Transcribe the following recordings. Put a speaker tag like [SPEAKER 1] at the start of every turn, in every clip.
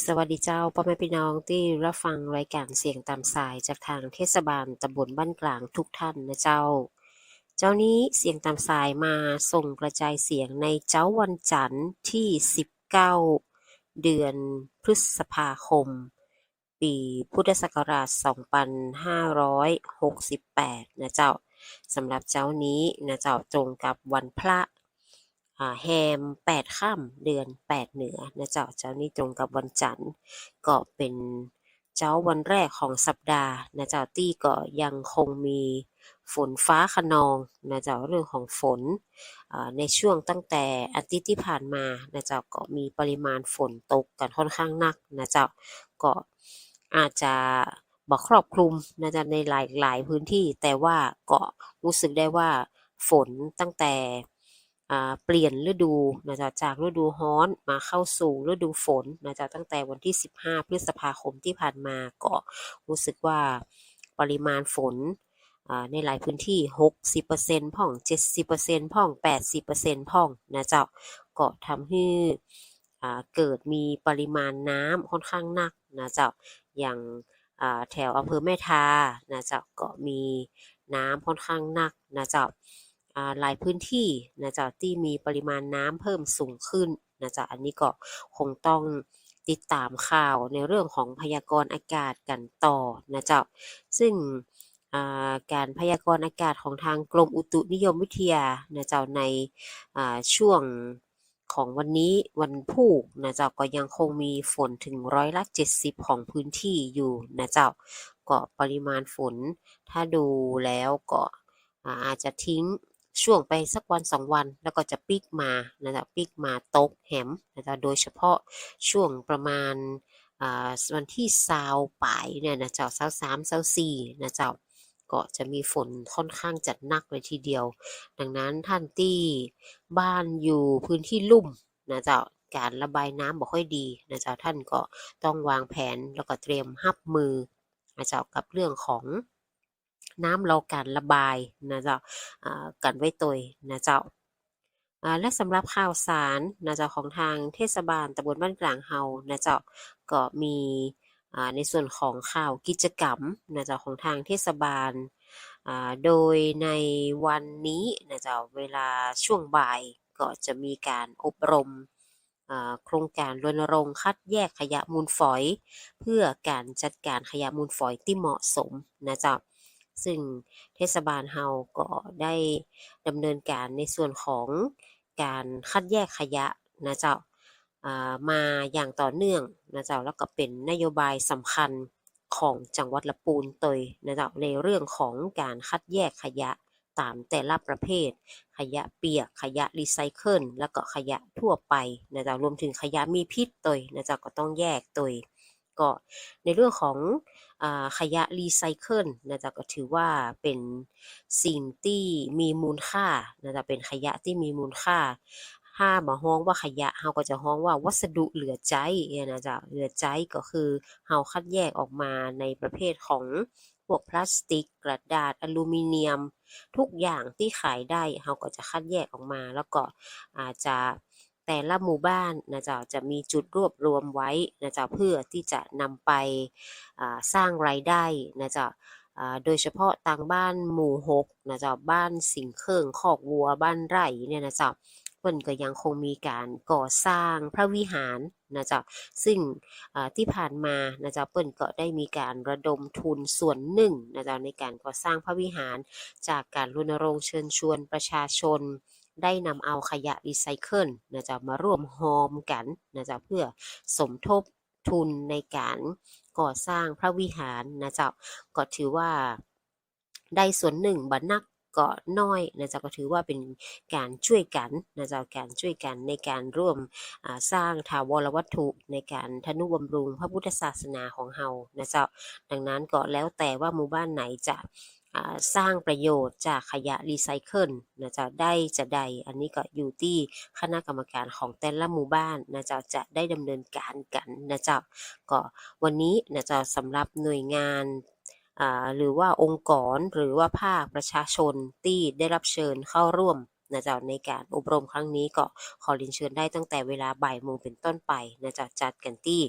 [SPEAKER 1] สวัสดีเจ้าพ่อแม่พี่น้องที่รับฟังรายการเสียงตามสายจากทางเทศบาลตำบลบ้านกลางทุกท่านนะเจ้า เจ้านี้เสียงตามสายมาส่งกระจายเสียงในเจ้าวันจันทร์ที่ 19 เดือนพฤษภาคม ปีพุทธศักราช 2568 นะเจ้าสำหรับเจ้านี้นะเจ้าตรงกับวันพระ แฮมแปดค่ำเดือนแปดเหนือนะเจ้าเจ้านี้ตรงกับวันจันทร์ก็เป็นเจ้าวันแรกของสัปดาห์นะเจ้าตี้ก็ยังคงมีฝนฟ้าขนองนะเจ้าเรื่องของฝนในช่วงตั้งแต่อาทิตย์ที่ผ่านมานะเจ้าก็มีปริมาณฝนตกกันค่อนข้างหนักนะเจ้าก็อาจจะบอกครอบคลุมนะจ๊ะในหลายหลายพื้นที่ แต่ว่าก็รู้สึกได้ว่าฝนตั้งแต่ เปลี่ยนฤดูนะจ๊ะจากฤดูร้อนมาเข้าสู่ฤดูฝนนะจ๊ะตั้งแต่วันที่ 15 พฤษภาคมที่ผ่านมาก็รู้สึกว่าปริมาณฝนในหลายพื้นที่ 60%พ่อง 70%พ่อง 80%พ่องนะเจ้าก็ทำให้อ่าเกิดมีปริมาณน้ำค่อนข้างหนักนะเจ้าอย่างแถวอำเภอแม่ทานะเจ้าก็มีน้ำค่อนข้างหนักนะเจ้าอ่า หลายพื้นที่นะจ้าที่มีปริมาณน้ำเพิ่มสูงขึ้นนะจ้าอันนี้ก็คงต้องติดตามข่าวในเรื่องของพยากรณ์อากาศกันต่อนะจ้าซึ่งการพยากรณ์อากาศของทางกรมอุตุนิยมวิทยานะเจ้าในช่วงของวันนี้วันพุธนะเจ้าก็ยังคงมีฝนถึงร้อยละ70 ของพื้นที่อยู่นะเจ้าก็ปริมาณฝนถ้าดูแล้วก็อาจจะทิ้ง ช่วงไปสักวันสองวันแล้วก็จะปิกมานะจ้าปิกมาตกแหมนะจ้าโดยเฉพาะช่วงประมาณอ่าวันที่ซาวปลายเนี่ยนะเจ้าซาวสามซาวสี่นะเจ้าก็จะมีฝนค่อนข้างจัดหนักเลยทีเดียว ดังนั้นท่านที่บ้านอยู่พื้นที่ลุ่มนะเจ้าการระบายน้ำบ่ค่อยดีนะเจ้าท่านก็ต้องวางแผนแล้วก็เตรียมรับมือนะเจ้ากับเรื่องของ น้ำเรอการระบายนะเจ้าอ่ากันไว้ตัวนะเจ้าและสำหรับข่าวสารนะเจ้าของทางเทศบาลตำบลบ้านกลางเฮานะเจ้าก็มีในส่วนของข่าวกิจกรรมนะเจ้าของทางเทศบาล โดยในวันนี้นะเจ้าเวลาช่วงบ่ายก็จะมีการอบรมโครงการรณรงค์คัดแยกขยะมูลฝอย เพื่อการจัดการขยะมูลฝอยที่เหมาะสมนะเจ้า ซึ่งเทศบาลเฮาก็ได้ดำเนินการในส่วนของการคัดแยกขยะนะเจ้าามาอย่างต่อเนื่องนะเจ้าแล้วก็เป็นนโยบายสำคัญของจังหวัดละปูนเตยนะเจ้าในเรื่องของการคัดแยกขยะตามแต่ละประเภท ขยะเปียกขยะรีไซเคิลแล้วก็ขยะทั่วไปนะเจ้ารวมถึงขยะมีพิษเตยนะเจ้าก็ต้องแยกเตย ก็ในเรื่องของอขยะรีไซเคิลนะจ้าก็ถือว่าเป็นสิ่งที่มีมูลค่านะจ้าเป็นขยะที่มีมูลค่าถ้าบ่ฮ้องว่าขยะเราก็จะฮ้องว่าวัสดุเหลือใช้เนี่ยนะจ้าเหลือใช้ก็คือเราคัดแยกออกมาในประเภทของพวกพลาสติก กระดาษอลูมิเนียม ทุกอย่างที่ขายได้เราก็จะคัดแยกออกมา แล้วก็อาจจะ แต่ละหมู่บ้านนะเจ้าจะมีจุดรวบรวมไว้นะเจ้าเพื่อที่จะนำไปสร้างรายได้นะเจ้าโดยเฉพาะทางบ้านหมู่หกนะเจ้าบ้านสิงเคริงคอกวัวบ้านไร่เนี่ยนะเจ้าเปิ้นก็ยังคงมีการก่อสร้างพระวิหารนะจ้าซึ่งที่ผ่านมานะจ้าเปิ้นก็ได้มีการระดมทุนส่วนหนึ่งนะจ้าในการก่อสร้างพระวิหาร จากการรณรงค์เชิญชวนประชาชน ได้นำเอาขยะรีไซเคิลนะจ้ามาร่วมโฮมกันนะจ้าเพื่อสมทบทุนในการก่อสร้างพระวิหารนะจ้าก็ถือว่าได้ส่วนหนึ่งบันักก็น้อยนะจ้าก็ถือว่าเป็นการช่วยกันนะจ้าการช่วยกันในการร่วมสร้างถาวรวัตถุในการทนุบำรุงพระพุทธศาสนาของเฮานะจ้าดังนั้นก็แล้วแต่ว่าหมู่บ้านไหนจะ สร้างประโยชน์จากขยะรีไซเคิลนะจ้าได้จะใด อันนี้ก็อยู่ที่คณะกรรมการของแต่ละหมู่บ้านนะเจ้าจะได้ดำเนินการกันนะเจ้าก็วันนี้นะเจ้าสำหรับหน่วยงานหรือว่าองค์กรหรือว่าภาคประชาชนที่ได้รับเชิญเข้าร่วมนะเจ้าในการอบรมครั้งนี้ก็ขอเรียนเชิญได้ตั้งแต่เวลาบ่ายโมงเป็นต้นไปนะเจ้าจัดกันที่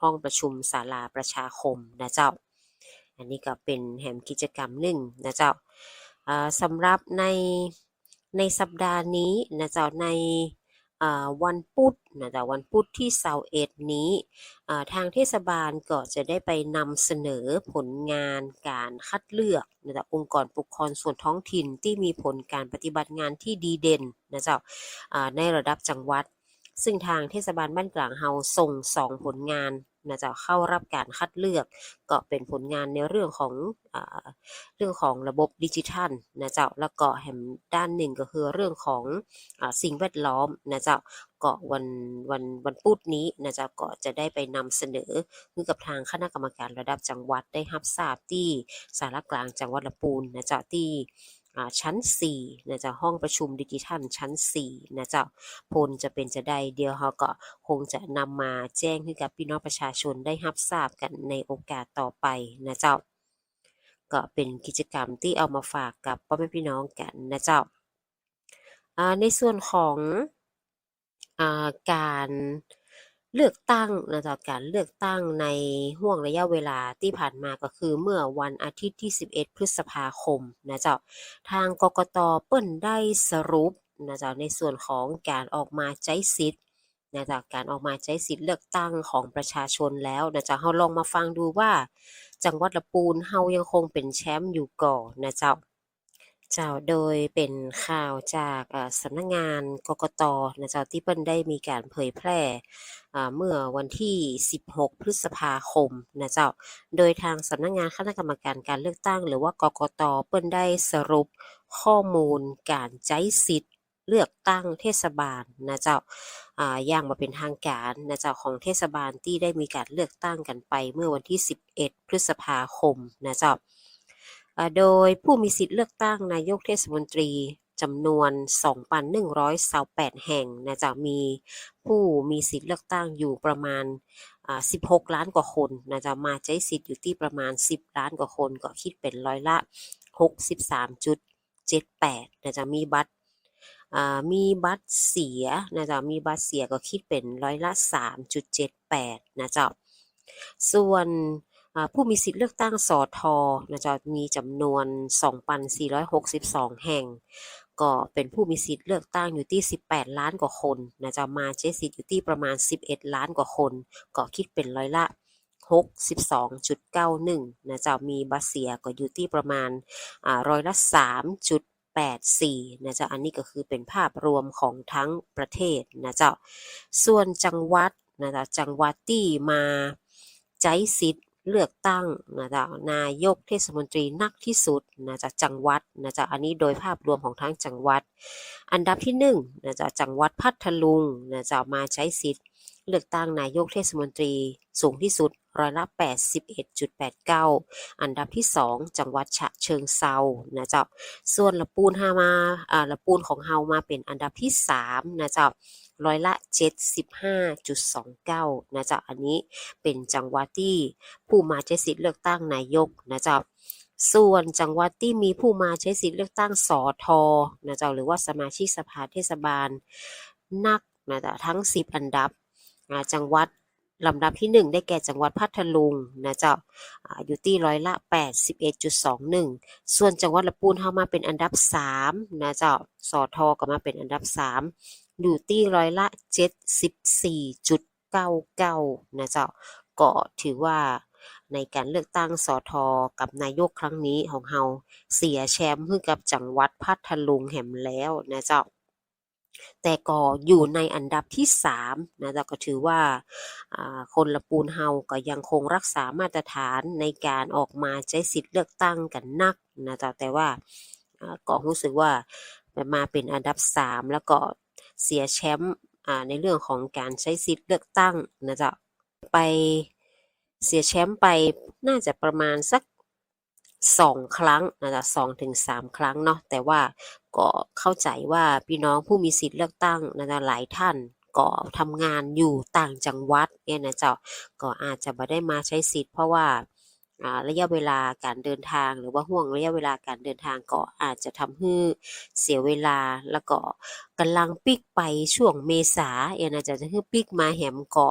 [SPEAKER 1] ห้องประชุมศาลาประชาคมนะเจ้า อันนี้ก็เป็นแหมกิจกรรมหนึ่งนะเจ้าสำหรับในในสัปดาห์นี้นะเจ้าในวันพุธนะเจ้าวันพุธที่เสาเอ็ดนี้ทางเทศบาลก็จะได้ไปนำเสนอผลงานการคัดเลือกนะเจ้าองค์กรปกครองส่วนท้องถิ่นที่มีผลการปฏิบัติงานที่ดีเด่นนะเจ้าในระดับจังหวัด ซึ่งทางเทศบาลบ้านกลางเฮาส่งสองผลงาน นะเจ้าเข้ารับการคัดเลือก ก็เป็นผลงานในเรื่องของอเรื่องของระบบดิจิทัลนะเจ้าแล้วก็แหมด้านหนึ่งก็คือเรื่องของอสิ่งแวดล้อมนะเจ้าก็วันวันวันพุธนี้นะเจ้าก็จะได้ไปนำเสนอให้กับทางคณะกรรมการระดับจังหวัดได้รับทราบที่สารกลางจังหวัดลำพูนนะเจ้าที่ ชั้น 4 นะเจ้าห้องประชุมดิจิทัลชั้น 4 นะเจ้าพลจะเป็นจะได้เดียวเขาก็คงจะนำมาแจ้งให้กับพี่น้องประชาชนได้รับทราบกันในโอกาสต่อไปนะเจ้า ก็เป็นกิจกรรมที่เอามาฝากกับพ่อแม่พี่น้องกันนะเจ้าในส่วนของอการ เลือกตั้งนะจ้าการเลือกตั้งในห่วงระยะเวลาที่ผ่านมาก็คือเมื่อวันอาทิตย์ที่ 11 พฤษภาคมนะเจ้าทางกกตเปิ้นได้สรุปนะเจ้าในส่วนของการออกมาใช้สิทธิ์นะจ้าการออกมาใช้สิทธิ์เลือกตั้งของประชาชนแล้วนะเจ้าเฮาลองมาฟังดูว่า จังหวัดลำพูนเฮายังคงเป็นแชมป์อยู่ก่อนนะเจ้า เจ้าโดยเป็นข่าวจากสำนักงานกกตนะเจ้าที่เปิ้นได้มีการเผยแพร่เมื่อวันที่ 16 พฤษภาคมนะเจ้า โดยทางสำนักงานคณะกรรมการการเลือกตั้ง หรือว่ากกตเปิ้นได้สรุปข้อมูลการใช้สิทธิ์เลือกตั้งเทศบาลนะเจ้าอย่างมาเป็นทางการนะเจ้าของเทศบาลที่ได้มีการเลือกตั้งกันไปเมื่อวันที่ 11 พฤษภาคมนะเจ้า โดยผู้มีสิทธิ์เลือกตั้งนายกเทศมนตรีจำนวน 2,128 แห่งนะจ้ามีผู้มีสิทธิ์เลือกตั้งอยู่ประมาณ 16 ล้านกว่าคนนะจ้ามาใช้สิทธิ์อยู่ที่ประมาณ 10 ล้านกว่าคน ก็คิดเป็นร้อยละ 63.78นะจ้ามีบัตรมีบัตรเสียนะจ้ามีบัตรเสียก็คิดเป็นร้อยละ 3.78นะจ้าส่วน ผู้มีสิทธิ์เลือกตั้งสอทอนะจ้ามีจำนวน 2,462 แห่ง ก็เป็นผู้มีสิทธิ์เลือกตั้งอยู่ที่ 18 ล้านกว่าคนนะจ้ามาใช้สิทธิ์อยู่ที่ประมาณ 11 ล้านกว่าคน ก็คิดเป็นร้อยละ 62.91นะจ้ามีบัตรเสียก็อยู่ที่ประมาณร้อยละ 3.84นะเจ้าอันนี้ก็คือเป็นภาพรวมของทั้งประเทศนะเจ้าส่วนจังหวัดนะเจ้าจังหวัดที่มาใช้สิทธิ์ เลือกตั้งนะจ้านายกเทศมนตรีนักที่สุดนะจ้าจังหวัดนะจ้าอันนี้โดยภาพรวมของทั้งจังหวัด อันดับที่หนึ่งนะจ้าจังหวัดพัทลุงนะจ้ามาใช้สิทธิ์ เลือกตั้งนายกเทศมนตรีสูงที่สุดร้อยละ81.89 อันดับที่ 2 จังหวัดฉะเชิงเซานะเจ้าส่วนละปูนฮามาอ่าละปูนของเฮามาเป็นอันดับที่3นะเจ้า ร้อยละ 75.29 นะเจ้าอันนี้เป็นจังหวัดที่ผู้มาใช้สิทธิ์เลือกตั้งนายกนะจ๊ะส่วนจังหวัดที่มีผู้มาใช้สิทธิ์เลือกตั้งสอทอนะจ๊ะหรือว่าสมาชิกสภาเทศบาลนักนะจ๊ะทั้ง 10 อันดับจังหวัด ลำดับที่ 1 ได้แก่จังหวัดพัทลุงนะเจ้าอยู่ที่ร้อยละ 81.21 ส่วนจังหวัดลำพูนเข้ามาเป็นอันดับ3นะเจ้าสอทอก็มาเป็นอันดับ 3 อยู่ที่ร้อยละ 74.99 นะเจ้าก็ถือว่าในการเลือกตั้งสอทอกับนายกครั้งนี้ของเฮาเสียแชมป์ให้กับจังหวัดพัทลุงแห่มแล้วนะเจ้า แต่ก็อยู่ในอันดับที่3นะเจ้าก็ถือว่าคนละปูนเฮาก็ยังคงรักษามาตรฐานในการออกมาใช้สิทธิ์เลือกตั้งกันนักนะจ้าแต่ว่าอ่าก็รู้สึกว่ามาเป็นอันดับ 3 แล้วก็เสียแชมป์ในเรื่องของการใช้สิทธิ์เลือกตั้งนะจ้าไปเสียแชมป์ไปน่าจะประมาณสัก2ครั้งนะจ๊ะสองถึงสามครั้งเนาะแต่ว่าก็เข้าใจว่าพี่น้องผู้มีสิทธิ์เลือกตั้งนะจ๊ะหลายท่านก็ทำงานอยู่ต่างจังหวัดเนี่ยนะเจ้าก็อาจจะไม่ได้มาใช้สิทธิ์เพราะว่าระยะเวลาการเดินทางหรือว่าห่วงระยะเวลาการเดินทางก็อาจจะทำให้เสียเวลาแล้วก็กำลังปิกไปช่วงเมษาเอ็นะจะคือปิกมาแหมก็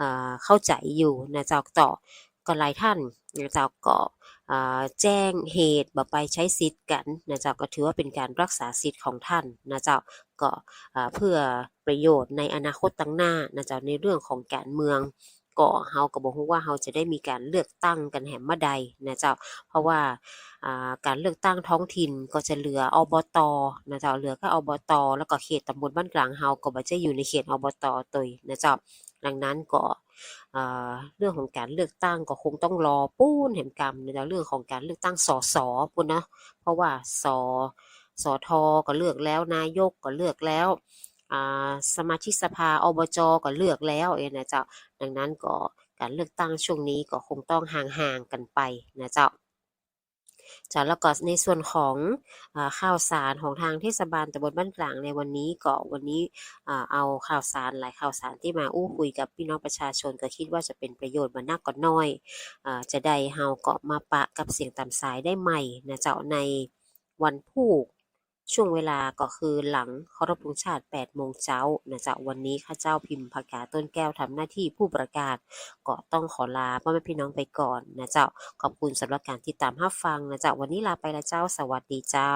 [SPEAKER 1] อ่าเข้าใจอยู่นะเจ้าต่อก็หลายท่านนะเจ้าก็ แจ้งเหตุบ่ไปใช้สิทธิ์กันนะเจ้าก็ถือว่าเป็นการรักษาสิทธิ์ของท่านนะเจ้าก็เพื่อประโยชน์ในอนาคตตั้งหน้านะเจ้าในเรื่องของการเมืองก็เฮาก็บ่ฮู้ว่าเฮาจะได้มีการเลือกตั้งกันแหมเมื่อใดนะเจ้า เพราะว่าการเลือกตั้งท้องถิ่นก็จะเหลืออบตนะเจ้าเหลือแค่อบต แล้วก็เขตตำบลบ้านกลางเฮาก็บ่จะอยู่ในเขตอบตตุยนะเจ้า ดังนั้นก็เรื่องของการเลือกตั้งก็คงต้องรอปู้นแห่งกรรมในเรื่องของการเลือกตั้งสสพุ่นนะเพราะว่าสสทก็เลือกแล้วนายกก็เลือกแล้วสมาชิกสภาอบจก็เลือกแล้วเองนะเจ้าดังนั้นก็การเลือกตั้งช่วงนี้ก็คงต้องห่างๆกันไปนะเจ้า จ้ะแล้วก็ในส่วนของอข่าวสารของทางเทศบาลตำบลบ้านกลางในวันนี้ก็วันนี้เอาข่าวสารหลายข่าวสารที่มาอู้คุยกับพี่น้องประชาชนก็คิดว่าจะเป็นประโยชน์บ่นักก็น้อยอจะได้เฮาเกาะมาปะกับเสียงตามสายได้ใหม่นะเจ้าในวันพุธ ช่วงเวลาก็คือหลังเคารพธงชาติ 8 โมงเช้านะจ๊ะวันนี้ข้าเจ้าพิมพ์ภากาต้นแก้วทำหน้าที่ผู้ประกาศ ก็ต้องขอลาพ่อแม่พี่น้องไปก่อนนะเจ้าขอบคุณสำหรับการติดตามห้าฟังนะจ๊ะวันนี้ลาไปแล้วเจ้าสวัสดีเจ้า